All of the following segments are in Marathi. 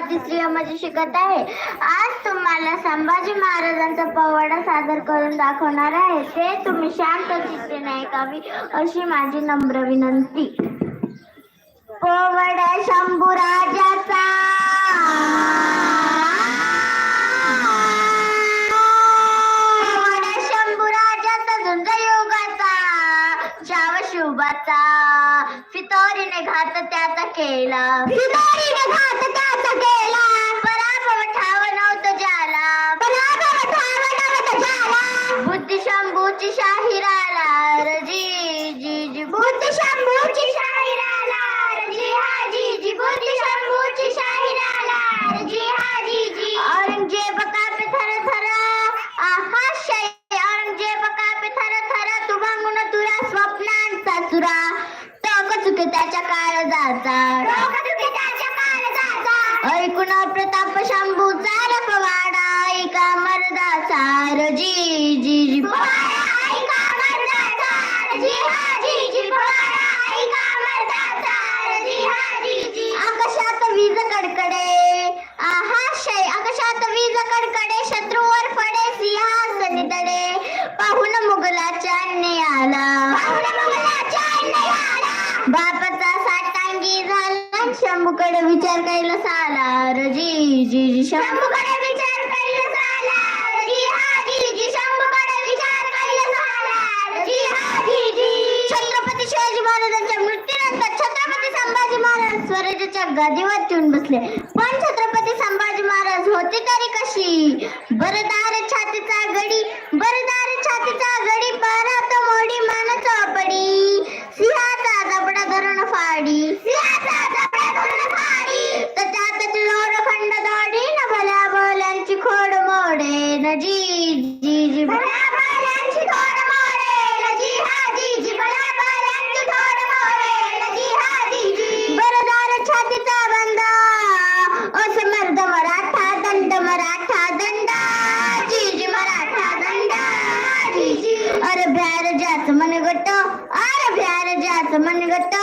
तिसरी माझी शिकत आहे. आज तुम्हाला संभाजी महाराजांचा पवाडा सादर करून दाखवणार आहे. ते तुम्ही शांत चित्तेने ऐकावी अशी माझी नम्र विनंती. पोवड्या शंभूराजाचा पोवड्या शुभाचा. फितोरीने घात त्याचा केला. फितोरीने घात शाहिराला रजी जी जी शंभूची शाहिराला रजी हा जी जी शंभूची शाहिराला रजी हा जी जी. औरंगजेब कापे थर थर औरंगजेब कापे थर थर तू भांगून तुला स्वप्नांचा चुरा. टोक चुके त्याच्या काळजाचा. ऐकून प्रताप शंभूचा रपवाडा ऐका मर्दाचा. रजी जी जी. बापाचा साठांगी झाला. शंभूकडे विचार करायला साला. रजी जी जी शंभूकडे विचार करायला साला. रजी हा जी जी शंभूकडे विचार करायला साला. रजी हा जी जी. छत्रपती शिवाजी महाराजांच्या मृत्यूनंतर छत्रपती संभाजी महाराज स्वराज्याच्या गादीवर येऊन बसले. पण छत्रपती संभाजी महाराज होते तरी कशी? बरदार छातीचा गडी बरदार मन गट अरे भ्यार जात मन गट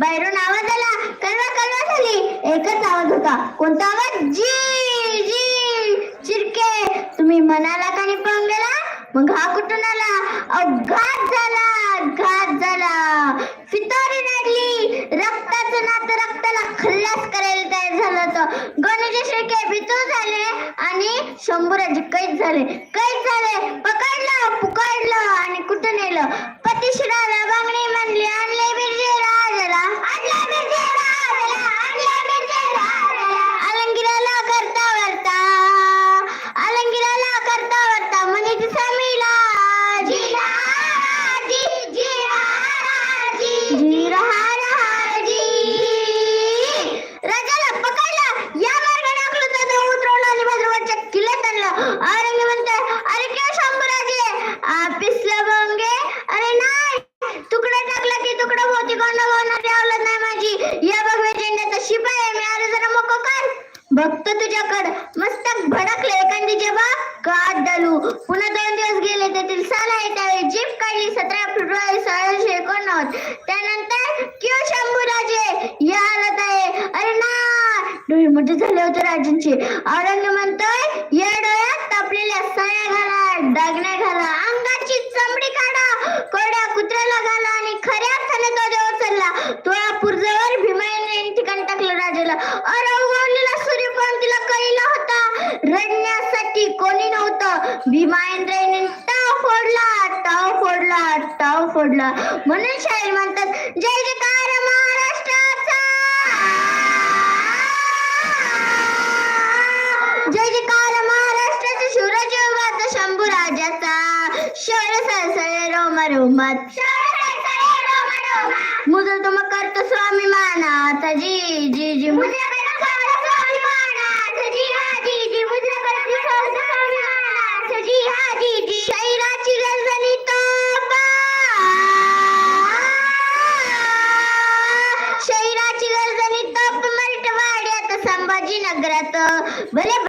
बाहेरून आवाज आला. कलवा कलवा झाली. एकच आवाज होता. कोणता आवाज? जी जी चिरके तुम्ही म्हणाला का नाही पळून गेला? मग हा कुठून आला? अघात झाला घात झाला. फितोरी नडली. रक्ताचं नातं रक्ताला खल्लास करायला तयार झालं होतं. गणेश शिरके भीतू झाले आणि शंभूराजी कैद झाले. कैद झाले. पकडलं पुकडलं आणि कुठं नेलं? पतिशिराला तुझ्याकडं मस्तक भडकले. एखादी जेव्हा कात दलू पुन्हा दोन दिवस गेले तेथील साल आहे त्यावेळी जीप काढली. सतरा फेब्रुवारी सोळाशे एकोणनव्वद. त्यानंतर क्यू शंभूराजे या आलत आहे. अरे ना! डोळे मोठे झाले होते राजांचे. औरंग म्हणतोय या डोळ्यात तापलेल्या साया घाला दागण्या घाला अंगाची चमडी काढा कोड्या कुत्र्याला घाला आणि खऱ्या अर्थाने तो देव चालला तुळापूर जवळ भीमाने ठिकाण टाकलं राजाला. अरे भीमायंद्राने टाव फोडला टाव फोडला टाव फोडला. म्हणून शाहीर म्हणतात जय जयकार महाराष्ट्राचा. जय जयकार महाराष्ट्राचा शिवराज योगाचा शंभू राजाचा. शहर सळसळे रोम रोमात मुजल तुम करतो स्वामी मानात जी जी जी. मुझे જાગ્રત ભલે